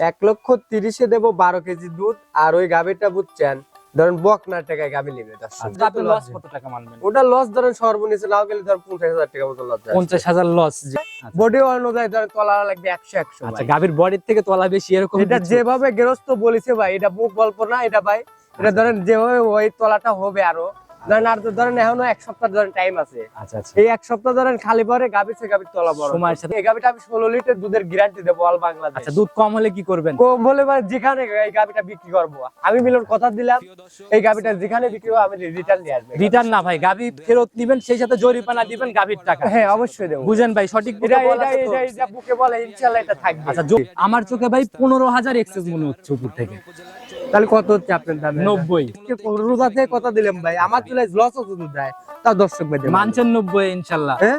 এক লক্ষ তিরিশে দেবো বারো কেজি দুধ আর ওই গাভীটা বুঝছেন ধরেন বকনার টাকায় গাভী নেবে আচ্ছা, আপনি লস কত টাকা মানবেন? ওটা লস ধরেন সর্বনিচে নাও গেলে ধরেন পঞ্চাশ হাজার টাকা মতো লস পঞ্চাশ হাজার লস বডি অনুযায়ী ধরেন তলা লাগবে একশো একশো আচ্ছা গাভীর বডির থেকে তলা বেশি এরকম এটা যেভাবে গেরস্ত বলেছে ভাই এটা মুখ গল্প না এটা ভাই এটা ধরেন যেভাবে ওই তলাটা হবে আরও ধরেন আর ধরেন এখনও এক সপ্তাহ ধরেন টাইম আছে। আচ্ছা আচ্ছা। এই এক সপ্তাহ ধরেন খালি পরে গাভীর থেকে গাভীর তলা বড়। সময়ের সাথে- এই গাভীটা আমি ষোলো লিটার দুধের গ্যারান্টি দেবো অল বাংলাদেশ আচ্ছা দুধ কম হলে কি করবেন? কম বলে মানে যেখানে এই গাভীটা বিক্রি করব। আমি মিলন কথা দিলাম এই গাভীটা যেখানে বিক্রি হবে আমি রিটার্ন নিয়ে আসবে। রিটার্ন না ভাই গাভী ফেরত নিবেন সেই সাথে জরিমানা দিবেন গাভীর টাকা। হ্যাঁ অবশ্যই দেবো। বুঝেন ভাই সঠিক এটা এটা এটা এটা বুকে বলে ইনশাআল্লাহ এটা থাকবে। আচ্ছা আমার চোখে ভাই পনেরো হাজার এক্সেস মনে হচ্ছে উপর থেকে। তাহলে কত হচ্ছে আপনার দাম? নব্বই। রোজাতে কথা দিলাম ভাই? আমার চুলে লস হতো দুধ ভাই তা দর্শক ভাই মানছেন নব্বই ইনশাল্লাহ। হ্যাঁ?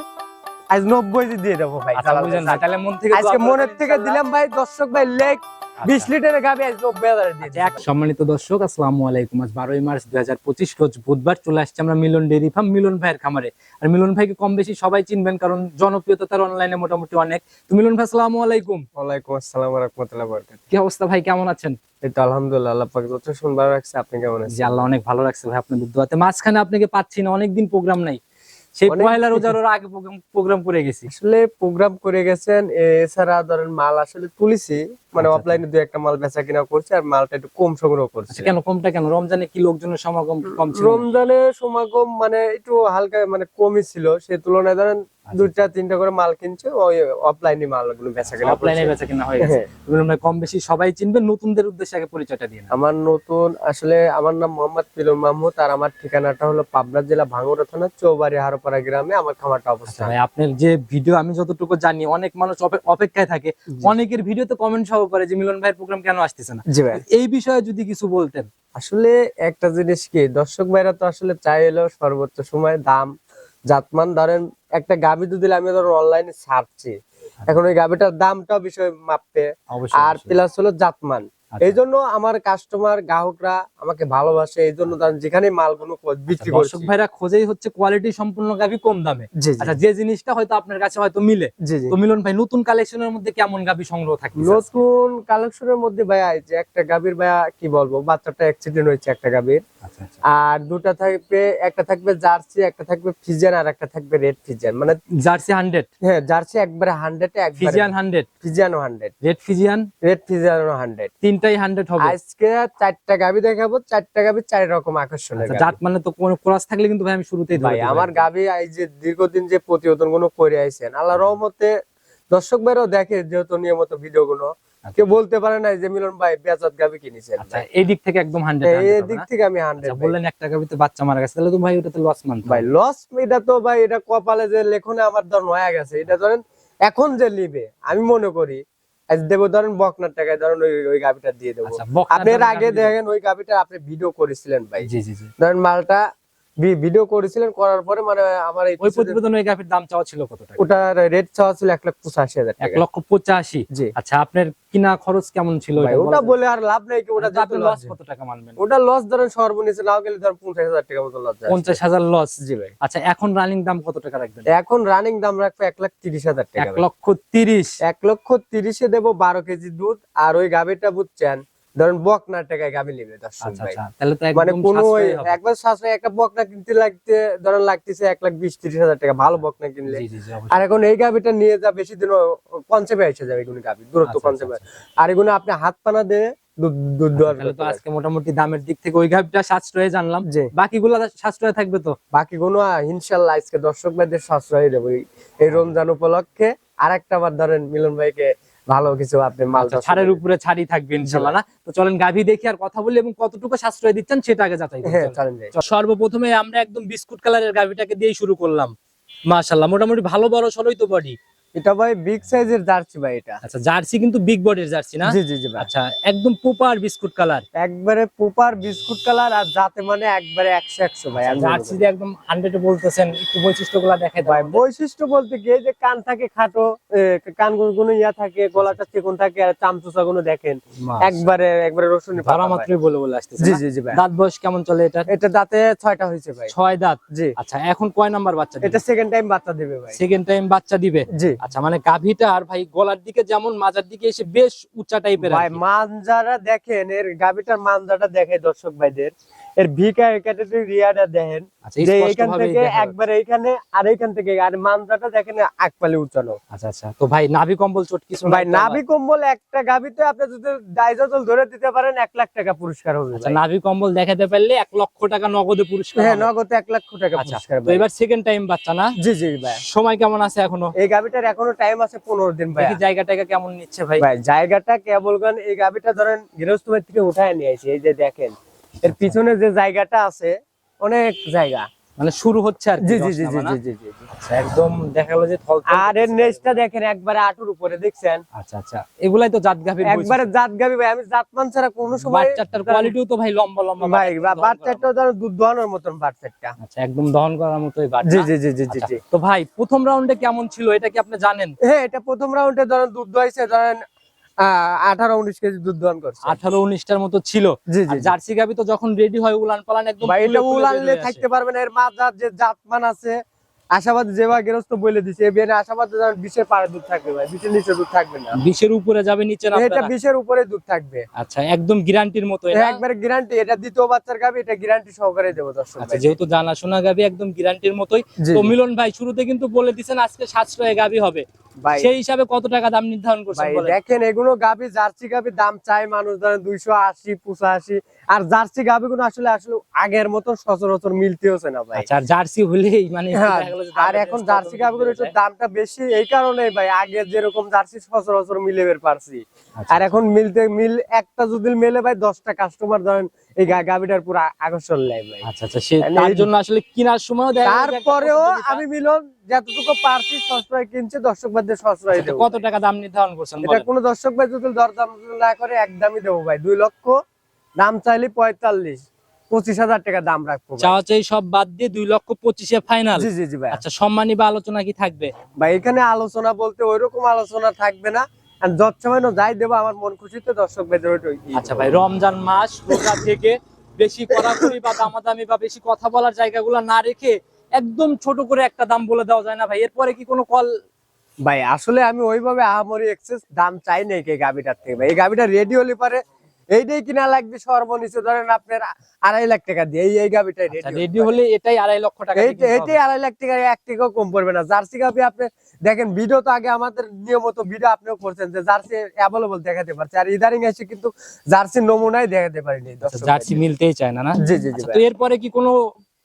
আজ নব্বই দিয়ে দেবো ভাই আচ্ছা, তাহলে মন থেকে আজকে মনের থেকে দিলাম ভাই দর্শক ভাই লেখ আচ্ছা। 20 লিটারের গাবি আজ 90000 দিয়ে সম্মানিত দর্শক আসসালামু আলাইকুম। আজ 12 মার্চ 2025 রোজ বুধবার চলে আসছে আমরা মিলন ডেইরি ফার্ম মিলন ভাইয়ের খামারে। আর মিলন ভাইকে কম বেশি সবাই চিনবেন কারণ জনপ্রিয়তা তার অনলাইনে মোটামুটি অনেক। তো মিলন ভাই আসসালামু আলাইকুম। ওয়া আলাইকুম আসসালাম ওয়া রাহমাতুল্লাহি ওয়া বারাকাতুহু। কি অবস্থা ভাই কেমন আছেন? এই তো আলহামদুলিল্লাহ আল্লাহ পাক যথেষ্ট ভালো রাখছে আপনি কেমন আছেন? জি আল্লাহ অনেক ভালো রাখছে ভাই আপনাদের দোয়াতে। মাঝখানে আপনাকে পাচ্ছি না অনেকদিন প্রোগ্রাম নাই। সেই পয়লা রোজার আগে প্রোগ্রাম করে গেছি। আসলে প্রোগ্রাম করে গেছেন এছাড়া ধরেন মাল আসলে তুলিছি মানে আচ্ছা, অফলাইনে দু একটা মাল বেচা কিনা করছে আর মালটা একটু কম সংগ্রহ করছে। আচ্ছা কেন কমটা কেন? রমজানে কি লোকজনের সমাগম কম ছিল? রমজানের সমাগম মানে একটু হালকা মানে কমই ছিল সে তুলনায় ধরেন আচ্ছা। দুইটা তিনটা করে মাল কিনছে ওই অফলাইনে মালগুলো বেচা কিনা অফলাইনে বেচা কেনা হয়ে গেছে। হ্যাঁ। কম বেশি সবাই চিনবেন নতুনদের উদ্দেশ্যে আগে পরিচয়টা দিয়ে নেন। আমার নতুন আসলে আমার নাম মোহাম্মদ মাহমুদ আর আমার ঠিকানাটা হলো পাবনা জেলা থানা চৌবাড়ি হারোপাড়া গ্রামে আমার খামারটা আচ্ছা অবস্থান ভাই আপনার যে ভিডিও আমি যতটুকু জানি অনেক মানুষ অপেক্ষায় থাকে। অনেকের ভিডিওতে কমেন্ট সহ করে যে মিলন ভাইয়ের প্রোগ্রাম কেন আসতেছে না? জি ভাই। এই বিষয়ে যদি কিছু বলতেন। আসলে একটা জিনিস কি দর্শক ভাইরা তো আসলে চাই সর্বোচ্চ সময় দাম জাতমান ধরেন একটা গাভি তো দিলে আমি ধরুন অনলাইনে ছাড়ছি এখন ওই গাভিটার দামটাও বিষয় মাপতে। আর প্লাস হলো জাতমান। এই জন্য আমার কাস্টমার গ্রাহকরা আমাকে ভালোবাসে এই জন্য যেখানে মালগুলো ক- বিক্রি আচ্ছা, করছি ভাইরা খোঁজেই হচ্ছে কোয়ালিটি সম্পূর্ণ গাভি কম দামে। আচ্ছা যে জিনিসটা হয়তো আপনার কাছে হয়তো মিলে। তো মিলন ভাই নতুন কালেকশনের মধ্যে কেমন গাভি সংগ্রহ থাকে নতুন কালেকশনের মধ্যে ভাইয়া যে একটা গাভীর ভাইয়া কি বলব বাচ্চাটা অ্যাক্সিডেন্ট হয়েছে একটা গাভীর। আচ্ছা আচ্ছা। আর দুটা থাকবে একটা থাকবে জার্সি একটা থাকবে ফিজিয়ান আর একটা থাকবে রেড ফিজিয়ান। মানে জার্সি হান্ড্রেড? হ্যাঁ জার্সি একবারে হান্ড্রেড ফিজিয়ান হান্ড্রেড? ফিজিয়ানো হান্ড্রেড। Red Friesian? রেড ফিজিয়ানো হান্ড্রেড। তিনটাই হান্ড্রেড হবে। আজকে চারটা দেখাবো চারটা চার রকম আকর্ষণের আচ্ছা, জাত মানে তো কোনো ক্রস থাকলে কিন্তু ভাই আমি শুরুতেই ভাই আমার। গাভী এই যে দীর্ঘদিন যে প্রতিবেদনগুলো করে আইছেন আল্লাহ রহমতে দর্শক ভাইরাও দেখে যেহেতু নিয়মিত ভিডিও গুলো কেউ বলতে পারে না যে মিলন ভাই বেচাত গাভী কিনেছেন আচ্ছা এই দিক থেকে একদম হান্ড্রেড এই দিক থেকে আমি হান্ড্রেড আচ্ছা বললেন একটা গাভিতে বাচ্চা মারা গেছে তাহলে তো ভাই ওটাতে লস মানতে ভাই লস এটা তো ভাই এটা কপালে যে লেখনে আমার ধর নয়া গেছে এটা ধরেন এখন যে নিবে আমি মনে করি আজ দেবো ধরেন বকনার টাকায় ধরেন ওই ওই গাভিটা দিয়ে দেবো। আপনার আপনি আগে দেখেন ওই গাভিটা আপনি ভিডিও করেছিলেন ভাই। জি জি। ধরেন মালটা ভিডিও করেছিলেন করার পরে মানে আমার এই ওই প্রতিবেদনে ওই গাভির দাম চাওয়া ছিল কত টাকা? ওটার রেট চাওয়া ছিল এক লাখ পঁচাশি হাজার এক লক্ষ পঁচাশি? জি। আচ্ছা আপনার কিনা খরচ কেমন ছিল ওটা বলে আর লাভ নেই কি ওটা আপনি লস। কত টাকা মানবেন? ওটা লস ধরেন সর্বনিচে নাও গেলে ধরেন পঞ্চাশ হাজার টাকা মতো লস পঞ্চাশ হাজার লস জি ভাই। আচ্ছা এখন রানিং দাম কত টাকা রাখবেন? এখন রানিং দাম রাখব এক লাখ তিরিশ হাজার টাকা এক লক্ষ তিরিশ? এক লক্ষ তিরিশে দেবো বারো কেজি দুধ আর ওই গাভীটা বুঝছেন ধরেন টাকায় গাভী নেবে দর্শক আচ্ছা ভাই। আচ্ছা মানে কোনো। একবার সাশ্রয় একটা বকনা কিনতে লাগতে ধরেন লাগতেছে এক লাখ বিশ তিরিশ হাজার টাকা ভালো বকনা কিনলে। আর এখন এই নিয়ে যা বেশি দিন এসে যাবে এগুলো দূরত্ব আচ্ছা, আর এগুলো আপনি হাত পানা দিয়ে দুধ তো আজকে মোটামুটি দামের দিক থেকে ওই গাভিটা সাশ্রয়ে জানলাম। জি। বাকিগুলো সাশ্রয় থাকবে তো? বাকি কোনো ইনশাল্লাহ আজকে দর্শক ভাইদের সাশ্রয় দেবো এই- এই রমজান উপলক্ষে। আর একটা বার ধরেন মিলন ভাইকে ভালো কিছু আপনি মাল আচ্ছা, ছাড়ের উপরে ছাড়ি থাকবে ইনশাল্লাহ না? তো চলেন গাভী দেখি আর কথা বলি এবং কতটুকু সাশ্রয় দিচ্ছেন সেটা আগে যাচাই। হ্যাঁ সর্বপ্রথমে আমরা একদম বিস্কুট কালারের গাভীটাকে দিয়ে শুরু করলাম। মাশাল্লাহ মোটামুটি ভালো বড় সরই তো বডি এটা ভাই বিগ সাইজের জার্সি ভাই এটা। আচ্ছা জার্সি কিন্তু বিগ বডির জার্সি না? জি জি জি আচ্ছা একদম পোপার বিস্কুট কালার একবারে পোপার বিস্কুট কালার আর যাতে মানে একবারে একশো একশো ভাই জার্সি যে একদম হান্ড্রেড বলতেছেন একটু বৈশিষ্ট্যগুলো দেখাই ভাই বৈশিষ্ট্য বলতে কি যে কান থাকে খাটো কানগুলো ইয়া থাকে গলাটা চিকন থাকে আর চামচুচা গুলো দেখেন একবারে একবারে রসুনি পাতা মাত্রই বলে বলে আসতেছে জি জি জি ভাই। দাঁত বয়স কেমন চলে এটা এটা দাঁতে ছয়টা হয়েছে ভাই। ছয় দাঁত? জি। আচ্ছা এখন কয় নাম্বার বাচ্চা এটা সেকেন্ড টাইম বাচ্চা দিবে ভাই। সেকেন্ড টাইম বাচ্চা দিবে? জি। আচ্ছা মানে গাভীটা আর ভাই গলার দিকে যেমন মাজার দিকে এসে বেশ উঁচা টাইপের ভাই মানজারা দেখেন এর গাভীটার মানজাটা দেখে দর্শক ভাইদের। এর ভিকা ক্যাটাগরি রিয়াটা দেখেন। আচ্ছা যে এইখান থেকে একবার এইখানে আর এইখান থেকে আর মানজাটা দেখেন আকপালে উঁচানো আচ্ছা আচ্ছা। তো ভাই নাভি কম্বল চোট কিছু ভাই? নাভি কম্বল একটা গাবিতে আপনি যদি ডাইজল ধরে দিতে পারেন এক লাখ টাকা পুরস্কার হবে আচ্ছা নাভি কম্বল দেখাতে পারলে এক লক্ষ টাকা নগদে পুরস্কার হ্যাঁ। নগদ এক লাখ টাকা আচ্ছা পুরস্কার তো এবার সেকেন্ড টাইম বাচ্চা না? জি জি ভাই। সময় কেমন আছে এখনও? এই গাবিটার এখনও টাইম আছে পনেরো দিন ভাই। জায়গা কেমন নিচ্ছে ভাই। ভাই জায়গাটা কেবলগণ এই গাবিটা ধরেন গৃহস্থ থেকে উঠায় নিয়ে আসি। এই যে দেখেন এর পিছনে যে জায়গাটা আছে অনেক জায়গা। মানে শুরু হচ্ছে আর জি জি জি জি জি জি জি। আচ্ছা একদম দেখা গেল যে থল আর এর। নেজটা দেখেন একবারে আটুর উপরে দেখছেন? আচ্ছা আচ্ছা এগুলাই তো জাত গাভীর একবারে জাত গাবি ভাই আমি জাতমান ছাড়া কোনো সময় বাচ্চাটার কোয়ালিটিও তো ভাই লম্বা লম্বা ভাই বাচ্চাটা ধরো দুধ দোয়ানোর মতন বাচ্চাটা। আচ্ছা একদম দহন করার মতোই বাচ্চা। জি জি জি জি জি জি। তো ভাই প্রথম রাউন্ডে কেমন ছিল? এটা কি আপনি জানেন? হ্যাঁ এটা প্রথম রাউন্ডে ধরেন দুধ দোয়াইছে ধরেন আঠারো উনিশ কেজি দুধ দোয়ান করছে। আঠারো উনিশটার মতো ছিল। জি জি জি। জার্সি গাভী তো যখন রেডি হয় উলান পালান একদম এটা উলানলে থাকতে পারবে না এর মাজার যে জাতমান আছে আশাবাদ বলে দিছে এই আশাবাদ বিশের পারে দুধ থাকবে ভাই বিশের নিচে দুধ থাকবে না। বিশের উপরে যাবে নিচে এটা বিশের উপরে দুধ থাকবে। আচ্ছা একদম গ্যারান্টির মতো এটা? একবারে গ্যারান্টি এটা দ্বিতীয় বাচ্চার গাবি এটা গ্যারান্টি সহকারে দেবো দর্শক আচ্ছা। যেহেতু জানাশোনা গাভী একদম গ্যারান্টির মতোই তো মিলন ভাই শুরুতে কিন্তু বলে দিছেন আজকে সাতশো গাভী হবে। সেই হিসাবে কত টাকা দাম নির্ধারণ করছেন দেখেন এগুলো গাবি জার্সি গাবি দাম চাই মানুষ ধরেন দুইশো আশি পঁচাশি। আর জার্সি গাবি গুলো আসলে আসলে আগের মতন সচরাচর মিলতে হচ্ছে না ভাই। আচ্ছা আর জার্সি হলেই মানে হ্যাঁ, গেলো আর এখন জার্সি কত গাবিগুলো বেড়ে একটু দামটা বেশি এই কারণে ভাই আগে যেরকম জার্সি সচরাচর মিলে বের পারছি। আচ্ছা, আর এখন মিলতে মিল একটা যদি মেলে ভাই দশটা কাস্টমার ধরেন এই গাবিটার পুরো আকর্ষণ ভাই। আচ্ছা আচ্ছা সে মানে তার জন্য আসলে কেনার সময় তারপরেও আমি মিলন যতটুকু পারছি সশ্রয় কিনছি দর্শক বাদে সশ্রয় দেবো। কত টাকা দাম নির্ধারণ করছেন এটা? কোনো দর্শক ভাই যদি দরদাম না করে একদমই দেবো ভাই। দুই লক্ষ দাম চাইলে পঁয়তাল্লিশ পঁচিশ হাজার টাকা দাম রাখব চাওয়া চাই সব বাদ দিয়ে দুই লক্ষ পঁচিশে ফাইনাল জি জি জি ভাই। আচ্ছা সম্মানী বা আলোচনা কি থাকবে? ভাই এখানে আলোচনা বলতে ওইরকম আলোচনা থাকবে না। যত সময় না যাই দেবো আমার মন খুশিতে দর্শক ভাইদের আচ্ছা ভাই রমজান মাস রোজা থেকে বেশি কড়াকড়ি বা দামাদামি বা বেশি কথা বলার জায়গাগুলো না রেখে একদম ছোট করে একটা দাম বলে দেওয়া যায় না ভাই। এরপরে কি কোনো কল ভাই আসলে আমি ওইভাবে আহামরি এক্সেস দাম চাই নাই এই গাবিটার থেকে ভাই। এই গাবিটা রেডি হলে পারে এইটাই কিনা লাগবে সর্বনিচে। ধরেন আপনার আড়াই লাখ টাকা দিয়ে এই গাবিটাই রেডি রেডি হলে এটাই আড়াই লক্ষ টাকা কিনতে আড়াই লাখ টাকা এক টাকাও কম পড়বে না। জার্সি গাবি আপনি দেখেন ভিডিও তো আগে আমাদের নিয়মিত ভিডিও আপনিও করছেন যে জার্সি অ্যাভেলেবল দেখাতে পারছে। আর ইদারিং এসে কিন্তু জার্সি নমুনাই দেখাতে পারিনি আচ্ছা, জার্সি মিলতেই চায় না না? জি জি জি আচ্ছা, তো এরপরে কি কোনো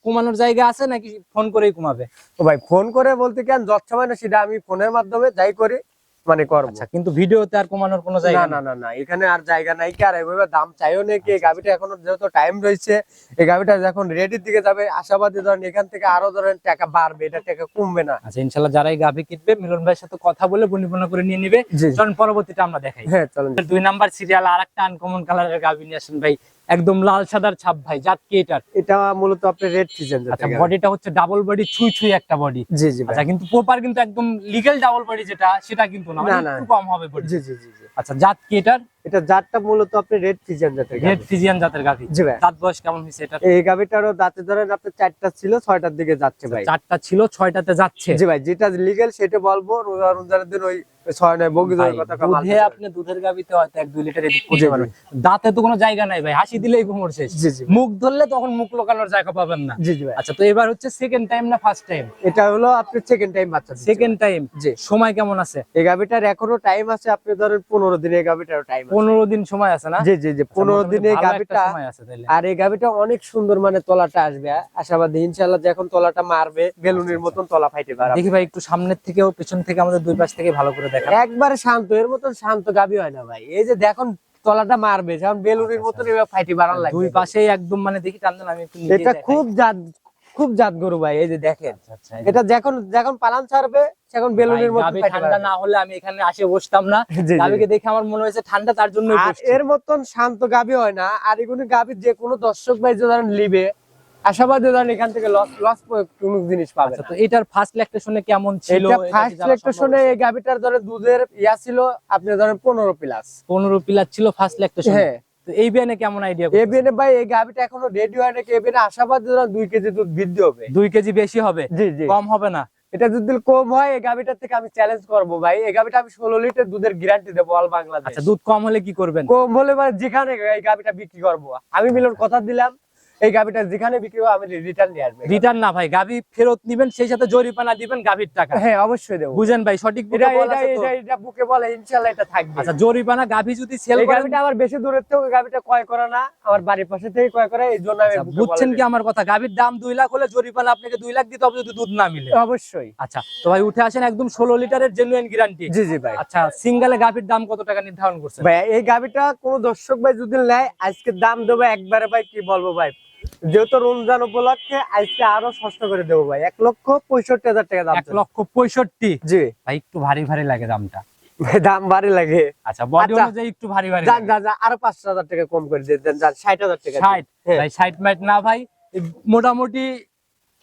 কমানোর জায়গা আছে নাকি ফোন করেই কমাবে তো ভাই ফোন করে বলতে কেন যত সময় না সেটা আমি ফোনের মাধ্যমে যাই করি মানে করব। আচ্ছা কিন্তু ভিডিওতে আর কমানোর কোনো জায়গা না না না এখানে আর জায়গা নাই কি আর এভাবে দাম চাইও নাকি এই গাভিটা এখনও যেহেতু টাইম রয়েছে এই গাভিটা যখন রেডির দিকে যাবে আশাবাদী ধরেন এখান থেকে আরও ধরেন টাকা বাড়বে এটা টাকা কমবে না। আচ্ছা ইনশাল্লাহ যারাই গাভি কিনবে মিলন ভাইয়ের সাথে কথা বলে বনিবনা করে নিয়ে নিবে। চলুন পরবর্তীটা আমরা দেখাই। হ্যাঁ চলেন। দুই নাম্বার সিরিয়াল আর একটা আনকমন কালারের গাভি নিয়ে আসেন ভাই। একদম লাল সাদার ছাপ ভাই জাত কি এটার? এটা মূলত আপনি রেড সিজন আচ্ছা বডিটা হচ্ছে ডাবল বডি ছুঁই ছুঁই একটা বডি জি জি আচ্ছা কিন্তু প্রপার কিন্তু একদম লিগ্যাল ডাবল বডি যেটা সেটা কিন্তু না মানে। একটু কম হবে বডি জি জি জি আচ্ছা জাত কি এটার? এটা জাতটা মূলত আপনি রেড সিজন জাতের রেড ফিজিয়ান জাতের গাভি। জি ভাই। দাঁত বয়স কেমন হয়েছে এটা এই গাভিটারও দাঁতে ধরেন আপনি চারটা ছিল ছয়টার দিকে যাচ্ছে ভাই। চারটা ছিল ছয়টাতে যাচ্ছে। জি ভাই যেটা লিগেল সেটা বলব রোজা রমজানের দিন ওই ছয় নয় বগি কথা দুধে আপনি দুধের গাভিতে হয়তো এক দুই লিটার এদিক জি, পারবেন। দাঁতে তো কোনো জায়গা নাই ভাই হাসি দিলেই ঘুমোর শেষ। জি জি। মুখ ধরলে তখন মুখ লোকানোর জায়গা পাবেন না। জি জি ভাই। আচ্ছা তো এবার হচ্ছে সেকেন্ড টাইম না ফার্স্ট টাইম এটা হলো আপনি সেকেন্ড টাইম বাচ্চা সেকেন্ড টাইম জি। সময় কেমন আছে? এই গাভিটার এখনও টাইম আছে আপনি ধরেন পনেরো দিন এই টাইম পনেরো দিন সময় আছে না? জি জি জি আচ্ছা, পনেরো এই। আর এই গাভিটা অনেক সুন্দর মানে তলাটা আসবে আশাবাদী ইনশাল্লাহ যখন তলাটা মারবে বেলুনের মতন তলা ফাইটে পারবে দেখি ভাই একটু সামনের থেকেও পেছন থেকে আমাদের দুই পাশ থেকে ভালো করে একবারে শান্ত এর মতন শান্ত গাভি হয় না ভাই। এই যে দেখুন তলাটা মারবে যখন বেলুনের মতন এবার ফাইটে বাড়ান লাগবে। দুই পাশেই একদম মানে দেখি টানলেন আমি একটু এটা। খুব জাত খুব জাত গরু ভাই এই যে দেখেন। আচ্ছা, আচ্ছা, এটা যখন যখন পালান ছাড়বে তখন বেলুনের ফাইটে ঠান্ডা না হলে আমি এখানে আসে বসতাম না। জি। দেখে আমার মনে হয়েছে ঠান্ডা তার জন্য এর মতন শান্ত গাবি হয় না। আর এগুলো গাবি যে কোনো দর্শক ভাই ধরেন লিবে আশাবাদী ধরেন এখান থেকে লস লস কোনো জিনিস পাবে তো এটার ফার্স্ট ল্যাকটেশনে কেমন ছিল? এটা ফার্স্ট এই গাবিটার ধরে দুধের ইয়া ছিল আপনি ধরেন পনেরো প্লাস 15 পিলার ছিল ফার্স্ট ল্যাকটেশন হ্যাঁ। তো এই বিয়ানে কেমন আইডিয়া এবিএনে ভাই এই গাবিটা এখনও রেডি হয় নাকি? এবিএনে আশাবাদী ধরেন দুই কেজি দুধ বৃদ্ধি হবে। দুই কেজি বেশি হবে? জি জি। কম হবে না? এটা যদি কম হয় এই থেকে আমি চ্যালেঞ্জ করব ভাই। এই গাভিটা আমি ষোলো লিটার দুধের গ্যারান্টি দেবো অল বাংলাদেশ আচ্ছা দুধ কম হলে কি করবেন? কম হলে মানে যেখানে এই বিক্রি করব। আমি মিলন কথা দিলাম। এই গাভিটা যেখানে বিক্রি হবে আমি রিটার্ন নিয়ে আসব রিটার্ন না ভাই গাভি ফেরত নিবেন সেই সাথে জরিমানা দিবেন গাভির টাকা। হ্যাঁ অবশ্যই দেবো। বুঝেন ভাই সঠিক এটা এটা এটা বুকে বলে ইনশাল্লাহ এটা থাকবে। আচ্ছা জরিমানা গাভি যদি সেল করেন গাভিটা আমার বেশি দূরের থেকে গাভিটা ক্রয় করে না আমার বাড়ির পাশে থেকে ক্রয় করে এই জন্য আমি আচ্ছা, বুঝছেন কি আমার কথা? গাভির দাম দুই লাখ হলে জরিমানা আপনাকে দুই লাখ দিতে হবে যদি দুধ না মিলে। অবশ্যই। আচ্ছা তো ভাই উঠে আসেন একদম ষোলো লিটারের জেনুইন গ্যারান্টি জি জি ভাই। আচ্ছা সিঙ্গেলে গাভির দাম কত টাকা নির্ধারণ করছেন? ভাই এই গাভিটা কোন দর্শক ভাই যদি নেয় আজকে দাম দেবো একবারে ভাই কি বলব ভাই? যেহেতু রমজান উপলক্ষে আজকে আরও সস্তা করে দেবো ভাই। এক লক্ষ পঁয়ষট্টি হাজার টাকা দাম এক লক্ষ পঁয়ষট্টি? জি। ভাই একটু ভারী ভারী লাগে দামটা। দাম বাড়ি লাগে। আচ্ছা বডি আচ্ছা। অনুযায়ী একটু ভারী ভারী যান যান আরও টাকা কম করে দিয়ে দেন যান ষাট হাজার টাকা দিন। ষাট? হ্যাঁ। ভাই মাইট না ভাই মোটামুটি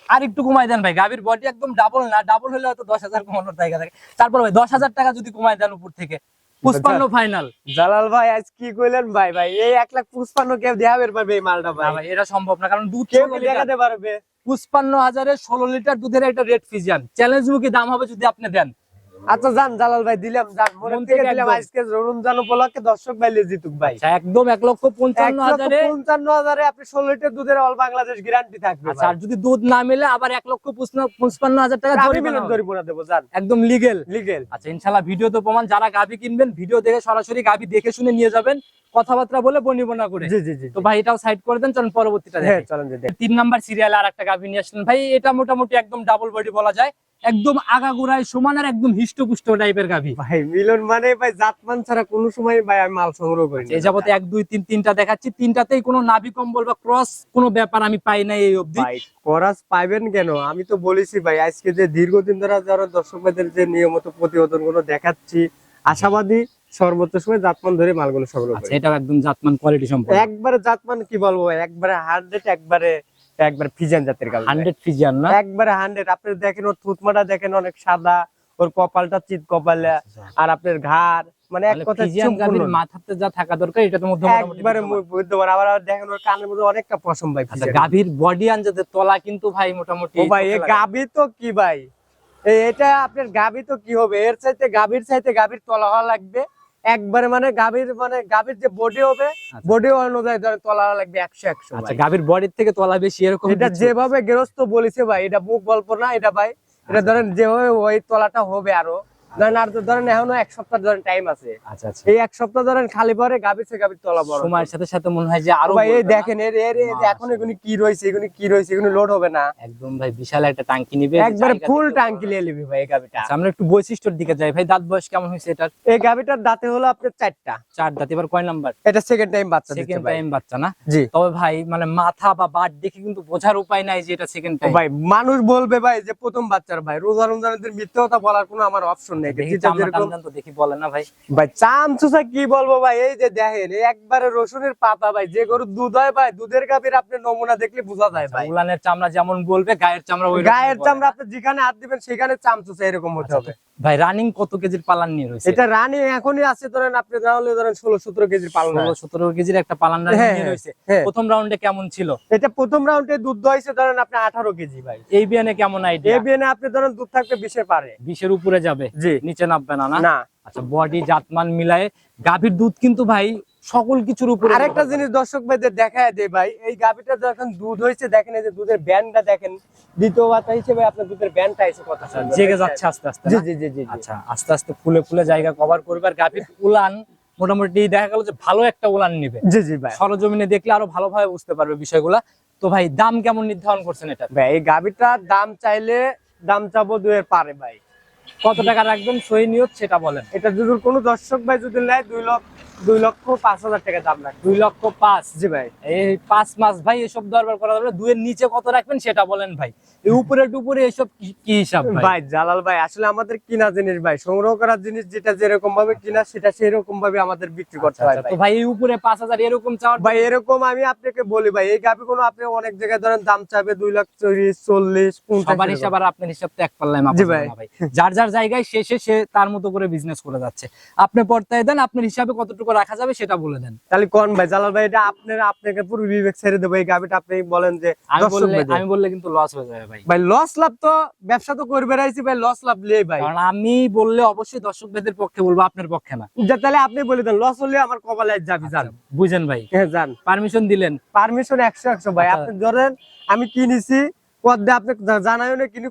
আর একটু কমাই দেন ভাই। গাভীর বডি একদম ডাবল না ডাবল হলে হয়তো দশ হাজার কমানোর জায়গা থাকে। তারপর ভাই দশ হাজার টাকা যদি কমাই দেন উপর থেকে পুষ্পান্ন ফাইনাল জালাল ভাই আজ কি কইলেন ভাই ভাই? এই এক লাখ পুষ্পান্ন কে দেওয়া বের পারবে এই মালটা ভাই? ভাই এটা সম্ভব না কারণ দুধ কেউ 16 কি লিটার। দেখাতে পারবে? পুষ্পান্ন হাজারে ষোলো লিটার দুধের একটা রেড ফিজিয়ান চ্যালেঞ্জ মুখী দাম হবে যদি আপনি দেন। আচ্ছা যান জালাল ভাই দিলাম যান। মন থেকে থেকে দিলাম আজকে রমজান উপলক্ষে দর্শক ভাই জিতুক ভাই। আচ্ছা একদম এক লক্ষ পঞ্চান্ন হাজারে পঞ্চান্ন হাজারে আপনি ষোলো লিটার দুধের অল বাংলাদেশ গ্যারান্টি থাকবে আচ্ছা আর যদি দুধ না মিলে আবার এক লক্ষ পঞ্চান্ন হাজার টাকা জরিমানা দেবো যান। একদম লিগেল লিগেল আচ্ছা ইনশাল্লাহ ভিডিও তো প্রমাণ যারা গাভি কিনবেন ভিডিও দেখে সরাসরি গাভি দেখে শুনে নিয়ে যাবেন কথাবার্তা বলে বনিবনা করে। জি জি জি তো ভাই এটাও সাইড করে দেন চলুন পরবর্তীটা হ্যাঁ চলেন তিন নাম্বার সিরিয়ালে আর একটা গাভি নিয়ে আসলেন। ভাই এটা মোটামুটি একদম ডাবল বডি বলা যায়। একদম আগাগোড়ায় সমান আর একদম হিষ্টপুষ্ট টাইপের গাভি। ভাই মিলন মানে ভাই জাতমান ছাড়া কোনো সময় ভাই আমি মাল সংগ্রহ করি এই যাবতে এক দুই তিন তিনটা দেখাচ্ছি। তিনটাতেই কোনো নাভি কম্বল বা ক্রস কোনো ব্যাপার আমি পাই নাই এই অবধি। ভাই করাস পাইবেন কেন? আমি তো বলেছি ভাই আজকে যে দীর্ঘদিন ধরে যারা দর্শকদের যে নিয়মিত প্রতিবেদনগুলো দেখাচ্ছি আশাবাদী সর্বোচ্চ সময় জাতমান ধরে মালগুলো সংগ্রহ আচ্ছা এটাও একদম জাতমান কোয়ালিটি সম্পন্ন। একবারে জাতমান কি বলব একবারে হান্ড্রেড একবারে একবার ফিজান জাতের হান্ড্রেড ফিজিয়ান না? একবারে হান্ড্রেড। আপনি দেখেন ওর থুতমাটা দেখেন অনেক সাদা ওর কপালটা চিত কপালে আর আপনার ঘাড় মানে এক কথা ফিজিয়ান গাভির মাথাতে যা থাকা দরকার এটা তো একবারে আবার দেখেন ওর কানের মধ্যে অনেকটা পশম ভাই আচ্ছা গাভীর বডি আনজাতে তলা কিন্তু ভাই মোটামুটি ও ভাই এ গাবি তো কি ভাই? এটা আপনার গাবি তো কি হবে? এর চাইতে গাবির চাইতে গাবির তলা হওয়া লাগবে। একবারে মানে গাভীর মানে গাভীর যে বডি হবে বডি অনুযায়ী ধরে তলা লাগবে একশো একশো আচ্ছা গাভীর বডির থেকে তলা বেশি এরকম এটা যেভাবে গেরস্ত বলেছে ভাই এটা মুখ গল্প না এটা ভাই এটা ধরেন যেভাবে ওই তলাটা হবে আরও। ধরেন আর তো ধরেন এখনও এক সপ্তাহ ধরেন টাইম আছে। আচ্ছা আচ্ছা। এই এক সপ্তাহ ধরেন খালি পরে গাবির থেকে গাবির তলা বড়। সময়ের সাথে সাথে মনে হয় যে আরও ভাই এই দেখেন এর এর এখন এগুলি কি রয়েছে এগুলি কি রয়েছে এগুলি লোড হবে না। একদম ভাই বিশাল একটা টাঙ্কি নিবে। একবারে ফুল টাঙ্কি নিয়ে নিবি ভাই এই গাবিটা আচ্ছা, আমরা একটু বৈশিষ্ট্যের দিকে যাই। ভাই দাঁত বয়স কেমন হয়েছে এটার? এই গাবিটার দাঁতে হলো আপনার চারটা। চার দাঁত এবার কয় নাম্বার? এটা সেকেন্ড টাইম বাচ্চা সেকেন্ড ভাই। টাইম বাচ্চা না? জি। তবে ভাই মানে মাথা বা বাট দেখে কিন্তু বোঝার উপায় নাই যে এটা সেকেন্ড টাইম ভাই মানুষ বলবে ভাই যে প্রথম বাচ্চার ভাই। রোজা রমজানের মিথ্যে কথা বলার কোনো আমার অপশন দেখি বলে না ভাই। ভাই চামচুসা কি বলব ভাই? এই যে দেখেন একবারে রসুনের পাতা ভাই যে দুধ হয় ভাই দুধের গাভীর আপনি নমুনা দেখলে বোঝা যায় ভাই। উলানের চামড়া যেমন বলবে গায়ের চামড়া গায়ের চামড়া আপনি যেখানে হাত দিবেন সেখানে চামচুসা এরকম হতে হবে। ভাই রানিং কত কেজির পালান নিয়ে রয়েছে? এটা রানিং এখনই আছে ধরেন আপনি তাহলে ধরেন ষোলো সতেরো কেজির পালন ষোলো সতেরো কেজির একটা পালান হ্যাঁ, নিয়ে রয়েছে। হ্যাঁ। প্রথম রাউন্ডে কেমন ছিল? এটা প্রথম রাউন্ডে দুধ দইছে ধরেন আপনি আঠারো কেজি ভাই। এই বিয়ানে কেমন আইডিয়া এই বিয়ানে আপনি ধরেন দুধ থাকবে বিশে পারে। বিশের উপরে যাবে? জি। নিচে নামবে না না? না। আচ্ছা বডি জাতমান মিলায়ে গাভীর দুধ কিন্তু ভাই সকল কিছুর উপরে আরেকটা জিনিস দর্শক ভাইদের দেখায় দে ভাই এই গাভিটা যখন দুধ হয়েছে দেখেন এই যে দুধের ব্যান্ডটা দেখেন। দ্বিতীয় বাতা হিসেবে আপনার দুধের ব্যান্ডটা এসে কথা আচ্ছা, জেগে যাচ্ছে আস্তে আস্তে জি জি জি জি জি। আচ্ছা আস্তে আস্তে ফুলে ফুলে জায়গা কভার করবে আর গাভীর উলান মোটামুটি দেখা গেল যে ভালো একটা উলান নিবে। জি জি ভাই। সরজমিনে দেখলে আরও ভালোভাবে বুঝতে পারবে বিষয়গুলা। তো ভাই দাম কেমন নির্ধারণ করছেন এটা? ভাই এই গাভিটার দাম চাইলে দাম চাবো দুয়ের পারে ভাই। কত টাকা রাখবেন? সই নিয়ত সেটা বলেন। এটা যদি কোনো দর্শক ভাই যদি নেয় দুই লক্ষ দুই লক্ষ পাঁচ হাজার টাকা দাম রাখবে। দুই লক্ষ পাঁচ? জি ভাই। এই পাঁচ মাস ভাই এসব দরবার করা যাবে নিচে কত রাখবেন সেটা বলেন ভাই। এই উপরে টুপুরে এসব কি- হিসাব ভাই? জালাল ভাই আসলে আমাদের কিনা জিনিস ভাই সংগ্রহ করার জিনিস যেটা যেরকম ভাবে কিনা সেটা সেরকম ভাবে আমাদের বিক্রি করতে হয় আচ্ছা, তো ভাই এই উপরে পাঁচ হাজার এরকম চাওয়ার ভাই এরকম আমি আপনাকে বলি ভাই এই গাভি কোনো আপনি অনেক জায়গায় ধরেন দাম চাইবে দুই লাখ চল্লিশ চল্লিশ সবার হিসাব আর আপনার হিসাব তো এক পাল্লায় জি ভাই। যার যার জায়গায় শেষে সে তার মতো করে বিজনেস করে যাচ্ছে। আপনি পর্তায় দেন আপনার হিসাবে কতটুকু রাখা যাবে সেটা বলে দেন। তাহলে কোন ভাই? জালাল ভাই এটা আপনার আপনাকে পুরো বিবেক ছেড়ে দেবো। এই গাবিটা আপনি বলেন যে আমি বললে আমি বললে কিন্তু লস হয়ে যাবে ভাই। ভাই লস লাভ তো ব্যবসা তো করবে রাইছি ভাই লস লাভ লিয়ে ভাই। কারণ আমি বললে অবশ্যই দর্শক ভাইদের পক্ষে বলব আপনার পক্ষে না। যা, তাহলে আপনি বলে দেন লস হলে আমার কপালে যাবি যান। বুঝেন ভাই। হ্যাঁ যান। পারমিশন দিলেন। পারমিশন একশো একশো ভাই। আচ্ছা। আপনি ধরেন আমি কিনেছি পদ্মে আপনি না কিনে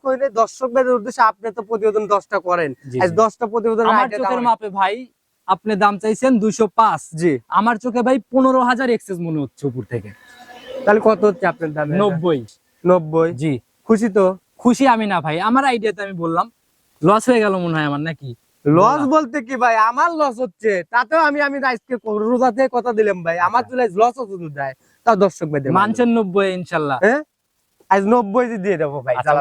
উদ্দেশ্যে আপনি তো প্রতিবেদন দশটা করেন। আজ জি। দশটা প্রতিবেদন আমার চোখের মাপে ভাই আপনি দাম চাইছেন দুইশো পাঁচ জি। আমার চোখে ভাই পনেরো হাজার এক্সেস মনে হচ্ছে উপর থেকে। তাহলে কত হচ্ছে আপনার দাম? নব্বই। নব্বই? জি। খুশি তো? খুশি আমি না ভাই। আমার আইডিয়াতে আমি বললাম লস হয়ে গেল মনে হয় আমার নাকি? লস বলতে কি ভাই? আমার লস হচ্ছে তাতেও আমি আমি আজকে রোজাতে কথা দিলাম ভাই। আমার চলে লস হচ্ছে তো যায় তাও দর্শক ভাই মানছেন নব্বই ইনশাল্লাহ। হ্যাঁ? আজ নব্বই দিয়ে দেবো ভাই আচ্ছা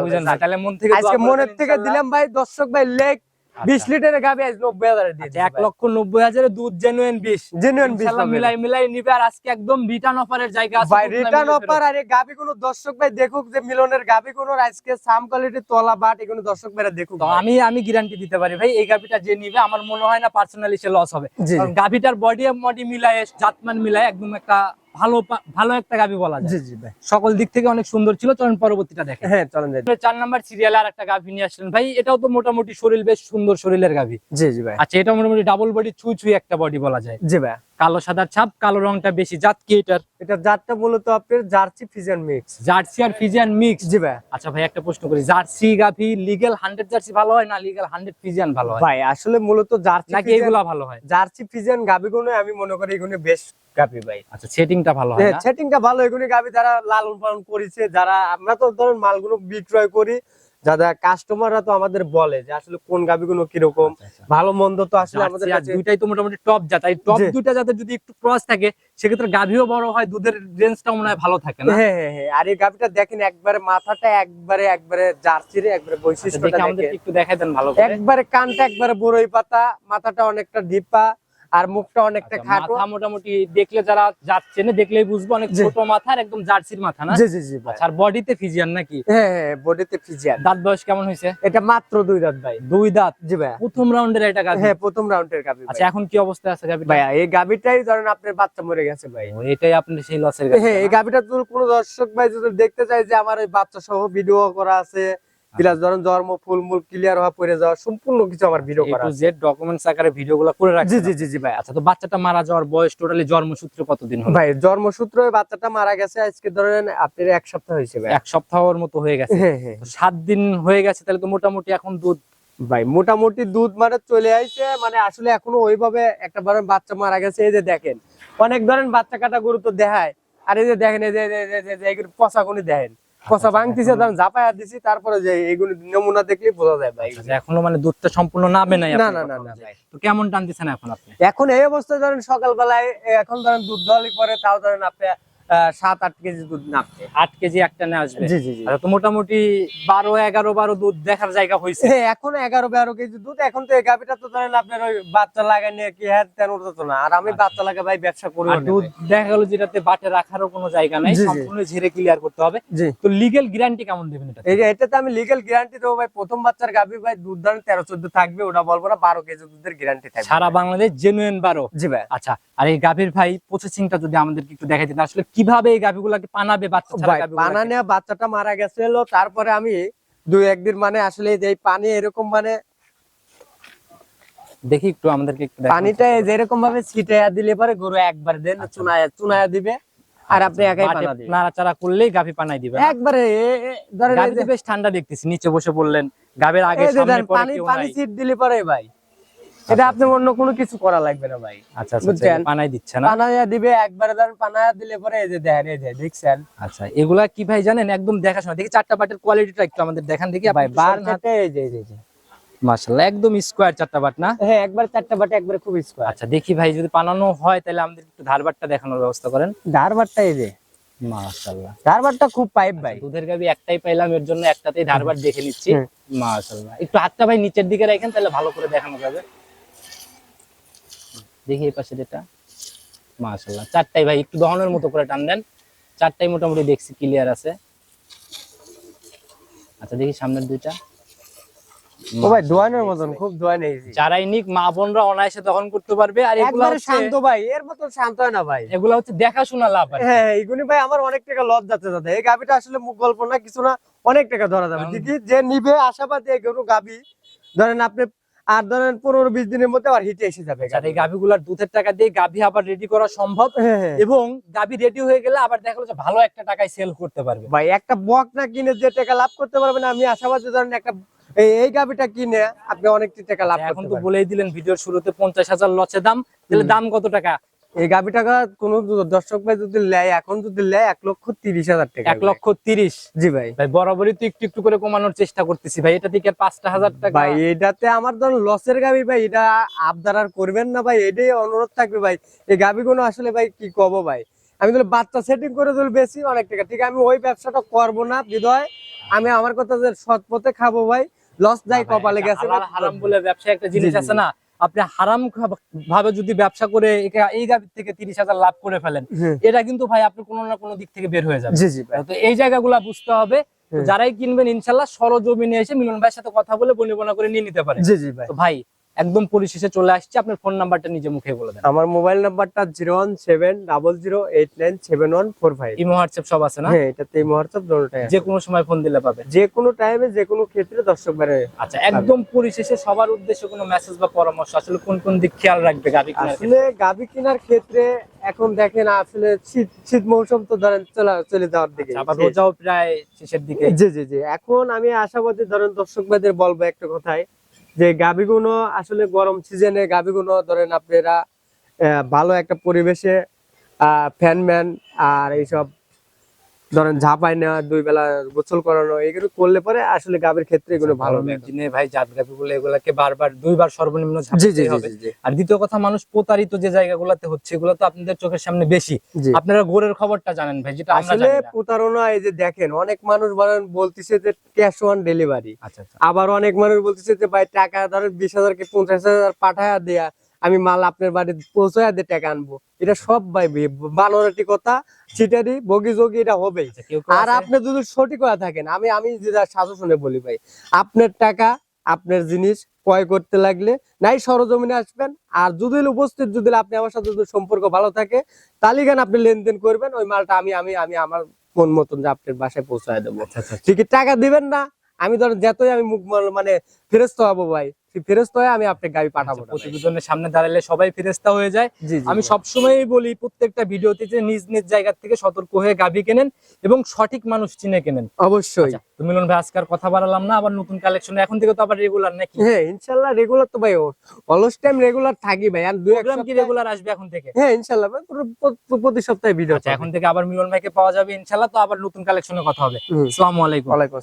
তাহলে মন থেকে আজকে মনের থেকে দিলাম ভাই দর্শক ভাই লেগ বিশ আচ্ছা। লিটারের গাবি আজ নব্বই হাজারে আচ্ছা, এক লক্ষ নব্বই হাজারে দুধ জেনুইন বিশ। জেনুইন বিশ মিলাই মিলাই নিবে আর আজকে একদম রিটার্ন অফারের জায়গা আছে ভাই রিটার্ন অফার আরে গাবি কোনো দর্শক ভাই দেখুক যে মিলনের গাবি কোনো আজকে সাম কোয়ালিটি তলা বাট এগুলো দর্শক ভাইরা দেখুক তো আমি আমি গ্যারান্টি দিতে পারি ভাই এই গাভিটা যে নিবে আমার মনে হয় না পার্সোনালি সে লস হবে। কারণ গাভিটার বডি মডি মিলায় জাতমান মিলায় একদম একটা ভালো ভালো একটা গাবি বলা জি যায়। জি ভাই। সকল দিক থেকে অনেক সুন্দর ছিল চলেন পরবর্তীটা দেখেন। হ্যাঁ চলেন যাই চার নাম্বার সিরিয়ালে আর একটা গাভি নিয়ে আসলেন। ভাই এটাও তো মোটামুটি শরীর বেশ সুন্দর শরীরের গাবি। জি জি ভাই। আচ্ছা এটা মোটামুটি ডাবল বডি ছুঁই ছুঁই একটা বডি বলা যায়। জি ভাই। কালো সাদার ছাপ কালো রংটা বেশি জাত কি এটার। এটা জাতটা মূলত আপনার জার্সি ফিজিয়ান মিক্স। জার্সি আর ফিজিয়ান মিক্স? জি ভাই। আচ্ছা ভাই একটা প্রশ্ন করি। জার্সি গাভি লিগেল হান্ড্রেড জার্সি ভালো হয় না লিগেল হান্ড্রেড ফিজিয়ান ভালো হয়? ভাই আসলে মূলত জার্সি নাকি এগুলা ভালো হয়? জার্সি ফিজিয়ান গাবি গুলো আমি মনে করি এগুলো বেশ গাবি ভাই। আচ্ছা সেটিংটা ভালো হয় হ্যাঁ না? সেটিংটা ভালো এগুলো গাবি যারা লালন পালন করেছে যারা আমরা তো ধরুন মালগুলো বিক্রয় করি যারা কাস্টমাররা তো আমাদের বলে যে আসলে কোন গাবিগুলো কীরকম আচ্ছা, আচ্ছা। ভালো মন্দ তো আসলে আমাদের দুইটাই তো মোটামুটি টপ জাত। এই টপ দুইটা জাতের যদি একটু ক্রস থাকে সেক্ষেত্রে গাভিও বড় হয় দুধের রেঞ্জটাও মনে হয় ভালো থাকে না? হ্যাঁ হ্যাঁ হ্যাঁ। আর এই গাবিটা দেখেন একবারে মাথাটা একবারে একবারে জার্সির একবারে আচ্ছা, বৈশিষ্ট্যটা আমাদের একটু দেখাই দেন ভালো করে। একবারে কানটা একবারে বড়ই পাতা মাথাটা অনেকটা ডিপা আর মুখটা অনেকটা আচ্ছা, খাটো। মাথা মোটামুটি দেখলে যারা যাচ্ছে না দেখলেই বুঝব অনেক ছোট মাথা আর একদম জার্সির মাথা না? জি জি জি আচ্ছা আর বডিতে ফিজিয়ান নাকি? হ্যাঁ হ্যাঁ বডিতে ফিজিয়ান। দাঁত বয়স কেমন হয়েছে? এটা মাত্র দুই দাঁত ভাই। দুই দাঁত? জি ভাই। প্রথম রাউন্ডের এটা গাভি? হ্যাঁ প্রথম রাউন্ডের গাবি আচ্ছা এখন কি অবস্থা আছে গাভি ভাইয়া এই গাবিটাই ধরেন আপনার বাচ্চা মরে গেছে ভাই। এটাই আপনার সেই লসের গাবি হ্যাঁ এই গাবিটা তো কোনো দর্শক ভাই যদি দেখতে চাই যে আমার ওই বাচ্চা সহ ভিডিও করা আছে প্লাস ধরেন জন্ম ক্লিয়ার হওয়া পড়ে যাওয়া সম্পূর্ণ কিছু আমার ভিডিও করা জেড ডকুমেন্টস আকারে ভিডিওগুলো করে রাখছি জি জি জি ভাই আচ্ছা তো বাচ্চাটা মারা যাওয়ার বয়স টোটালি জন্মসূত্রে কতদিন হলো ভাই জন্মসূত্রে বাচ্চাটা মারা গেছে আজকে ধরেন আপনার এক সপ্তাহ হয়েছে ভাই এক সপ্তাহের মতো হয়ে গেছে হ্যাঁ হ্যাঁ সাত দিন হয়ে গেছে তাহলে তো মোটামুটি এখন দুধ ভাই মোটামুটি দুধ মানে চলে আইছে মানে আসলে এখনও ওইভাবে একটা ধরেন বাচ্চা মারা গেছে এই যে দেখেন অনেক ধরেন বাচ্চা কাটা গরু তো দেখায় আর এই যে দেখেন এই যে যে- যে- যে পচা গুনি দেখেন পচা ভাঙতিছে ধরেন ঝাপায়া দিছি তারপরে যে এগুলো নমুনা দেখলে বোঝা যায় ভাই। আচ্ছা, এখনও মানে দুধটা সম্পূর্ণ নামে নাই না না না না ভাই। তো কেমন টানতেছেন এখন আপনি? এখন এই অবস্থা ধরেন সকালবেলায় এখন ধরেন দুধ দলি পরে তাও ধরেন আপনি সাত আট কেজি দুধ নামছে। আট কেজি একটা নিয়ে আসবে। জি জি জি। আচ্ছা, তো মোটামুটি বারো এগারো বারো দুধ দেখার জায়গা হয়েছে। হ্যাঁ এখন এগারো বারো কেজি দুধ এখন তো এই গাভিটা তো ধরেন আপনার ওই বাচ্চা লাগাই নিয়ে কি হ্যাঁ তেন উঠতো না। আর আমি বাচ্চা লাগা ভাই ব্যবসা করি দুধ দেখা গেল যেটাতে বাটে রাখারও কোনো জায়গা নাই। সম্পূর্ণ ঝেড়ে ক্লিয়ার করতে হবে। তো লিগেল গ্যারান্টি কেমন দেবেন এটা এটাতে আমি লিগেল গ্যারান্টি দেবো ভাই প্রথম বাচ্চার গাভি ভাই দুধ ধরেন তেরো চোদ্দ থাকবে ওটা বলব না বারো কেজি দুধের গ্যারান্টি থাকবে। সারা বাংলাদেশ জেনুইন বারো। জি ভাই। আচ্ছা আর এই গাভীর ভাই প্রসেসিংটা যদি আমাদেরকে একটু দেখাই দিন আসলে কীভাবে এই গাভীগুলোকে পানাবে বাচ্চা? পানা নেওয়া বাচ্চাটা মারা গেছিল তারপরে আমি দুই একদিন মানে আসলে এই পানি এরকম মানে দেখি একটু আমাদেরকে একটু। পানিটা যেরকম ভাবে ছিটাইয়া দিলে পরে গরু একবার দেন চুনায়া চুনায়া দিবে আর আপনি একাই পানা দিবেন নাড়াচাড়া করলেই গাভী পানাই দিবে একবারে ধরেন বেশ ঠান্ডা দেখতেছি নিচে বসে বললেন গাভীর আগে সামনে পরে পানি পানি ছিট দিলে পরে ভাই এটা আপনি অন্য কোনো কিছু করা লাগবে না ভাই। আচ্ছা আচ্ছা বুঝছেন? আচ্ছা, পানাই দিচ্ছে না? পানায়া দিবে একবারে ধরেন পানায়া দিলে পরে এই যে দেখেন এই যে দেখছেন? আচ্ছা এগুলা কি ভাই জানেন? একদম দেখাশোনা। দেখি চারটা বাটের কোয়ালিটিটা একটু আমাদের দেখান দেখি। ভাই বার চারটে এই যে এই যে, মাশাআল্লাহ একদম স্কোয়ার চারটা বাট না? হ্যাঁ একবার চারটা বাটে একবারে খুব স্কোয়ার আচ্ছা দেখি ভাই যদি পানানো হয় তাহলে আমাদের একটু ধারবারটা দেখানোর ব্যবস্থা করেন। ধারবারটা এই যে। মাশাআল্লাহ। ধারবারটা খুব পাইপ ভাই। দুধের গাবি একটাই পাইলাম এর জন্য একটাতেই ধারবার দেখে নিচ্ছি। হুম। মাশাআল্লাহ। একটু হাতটা ভাই নিচের দিকে রাখেন তাহলে ভালো করে দেখানো যাবে। দেখি এই পাশে যেটা। মাশাআল্লাহ চারটাই ভাই একটু দহনের মতো করে টান দেন। চারটাই মোটামুটি দেখছি ক্লিয়ার আছে। আচ্ছা দেখি সামনের দুইটা। ও ভাই দোয়ানের মতন খুব দোয়ান এই যারাই নিক মা বোনরা অনায়াসে দহন করতে পারবে। আর এগুলো শান্ত ভাই এর মতন শান্ত হয় না ভাই। এগুলো হচ্ছে দেখাশোনা লাভ হ্যাঁ এইগুলি ভাই আমার অনেক টাকা লস যাচ্ছে দাদা এই গাবিটা আসলে মুখ গল্প না কিছু না অনেক টাকা ধরা যাবে। দিদি যে নিবে আশাবাদী এই গরু গাবি ধরেন আপনি আর ধরেন পনেরো বিশ দিনের মধ্যে আবার হিটে এসে যাবে এই গাভিগুলার দুধের টাকা দিয়ে গাভি আবার রেডি করা সম্ভব? হ্যাঁ, হ্যাঁ। এবং গাভি রেডি হয়ে গেলে আবার দেখা গেলো যে ভালো একটা টাকায় সেল করতে পারবে। ভাই একটা বক না কিনে যে টাকা লাভ করতে পারবেন আমি আশাবাদী ধরেন একটা এই গাভীটা কিনে আপনি অনেকটি টাকা লাভ এখন তো বলেই দিলেন ভিডিওর শুরুতে পঞ্চাশ হাজার লচে দাম তাহলে দাম কত টাকা? এই গাবি টাকা কোন দর্শক ভাই যদি নেয় এখন যদি নেয় এক লক্ষ তিরিশ হাজার টাকা এক লক্ষ তিরিশ? জি ভাই। ভাই বরাবরই তো একটু একটু করে কমানোর চেষ্টা করতেছি। ভাই এটা থেকে আর পাঁচটা হাজার টাকা ভাই এটাতে আমার ধরুন লসের গাবি ভাই এটা আবদার আর করবেন না ভাই এটাই অনুরোধ থাকবে ভাই। এই গাবি গুলো আসলে ভাই কি কব ভাই? আমি তাহলে বাচ্চা সেটিং করে দিলে বেশি অনেক টাকা। ঠিক আমি ওই ব্যবসাটা করব না বিদয়। আমি আমার কথা যে সৎ পথে খাব ভাই। লস যাই কপালে গেছে হারাম বলে ব্যবসা একটা জিনিস আছে না? আপনি হারাম ভাবে যদি ব্যবসা করে এই গাভি থেকে তিরিশ হাজার লাভ করে ফেলেন এটা কিন্তু ভাই আপনি কোনো না কোনো দিক থেকে বের হয়ে যাবে। তো এই জায়গাগুলো বুঝতে হবে। যারাই কিনবেন ইনশাল্লাহ সরজমিনে এসে মিলন ভাইয়ের সাথে কথা বলে বনিবনা করে নিয়ে নিতে পারে ভাই একদম পরিশেষে চলে আসছে আপনার ফোন নাম্বারটা নিজে মুখে বলে দেন। আমার মোবাইল নাম্বারটা zero one seven double zero eight nine seven one four five Imo WhatsApp সব আছে না? হ্যাঁ এটাতে এই মুহূর্তে দুটোটাই। যে কোনো সময় ফোন দিলে পাবে। যে কোনো টাইমে যে কোনো ক্ষেত্রে দর্শক বারে আচ্ছা একদম পরিশেষে সবার উদ্দেশ্যে কোনো মেসেজ বা পরামর্শ আসলে কোন কোন দিক খেয়াল রাখবে কেনার আসলে গাভী কেনার ক্ষেত্রে এখন দেখেন আসলে শীত শীত মৌসুম তো ধরেন চলে চলে যাওয়ার দিকে। আবার রোজাও প্রায় শেষের দিকে। জি জি জি। এখন আমি আশাবাদী ধরেন দর্শক ভাইদের বলব একটা কথাই যে গাভীগুলো আসলে গরম সিজনে গাভীগুলো ধরেন আপনারা ভালো একটা পরিবেশে ফ্যান ম্যান আর এইসব ধরেন ঝাপাই নেওয়া দুই বেলা গোসল করানো এগুলো করলে পরে আসলে গাভীর ক্ষেত্রে এগুলো ভালো দিনে ভাই জাত গাভি গুলো এগুলাকে বারবার দুইবার সর্বনিম্ন জি জি আর দ্বিতীয় কথা মানুষ প্রতারিত যে জায়গাগুলোতে হচ্ছে এগুলো তো আপনাদের চোখের সামনে বেশি। আপনারা গোরের খবরটা জানেন ভাই যেটা আসলে প্রতারণা এই যে দেখেন অনেক মানুষ বলেন বলতেছে যে ক্যাশ অন ডেলিভারি আবার অনেক মানুষ বলতেছে যে ভাই টাকা ধরেন বিশ হাজার কি পঞ্চাশ হাজার পাঠায়া দেয়া আমি মাল আপনার বাড়ি পৌঁছায়া দিয়ে টাকা আনব। এটা সব ভাই বানরাটি কথা চিটারি বগি যোগি এটা হবেই। আচ্ছা, আর আপনি যদি সঠিক হয়ে থাকেন আমি আমি যেটা সাজেশনে বলি ভাই আপনার টাকা আপনার জিনিস ক্রয় করতে লাগলে নাই সরজমিনে আসবেন। আর যদি উপস্থিত যদি আপনি আমার সাথে যদি সম্পর্ক ভালো থাকে তাহলে কেন আপনি লেনদেন করবেন ওই মালটা আমি আমি আমি আমার মন মতন যে আপনার বাসায় পৌঁছায় দেবো। আচ্ছা আচ্ছা ঠিকই টাকা দিবেন না। আমি ধরেন যতই আমি মুখ মাল- মানে ফেরস্ত হব ভাই ফেরস্ত হয়ে আমি আপনার গাড়ি পাঠাবো প্রতিবেদনের সামনে দাঁড়ালে সবাই ফেরেস্তা হয়ে যায়। আমি। সবসময়ই বলি প্রত্যেকটা ভিডিওতে যে নিজ নিজ জায়গা থেকে সতর্ক হয়ে গাভি কেনেন এবং সঠিক মানুষ চিনে কেনেন। অবশ্যই। আচ্ছা, তো মিলন ভাই কথা বাড়ালাম না আবার নতুন কালেকশন এখন থেকে তো আবার রেগুলার নাকি? হ্যাঁ ইনশাল্লাহ রেগুলার তো ভাই অলস টাইম রেগুলার থাকি ভাই আর দুই এক প্রোগ্রাম কি রেগুলার আসবে এখন থেকে? হ্যাঁ ইনশাল্লাহ প্রতি সপ্তাহে ভিডিও আচ্ছা এখন থেকে আবার মিলন ভাইকে পাওয়া যাবে ইনশাল্লাহ তো আবার নতুন কালেকশনে কথা হবে। আসসালামু আলাইকুম। ওয়ালাইকুম আসসালাম।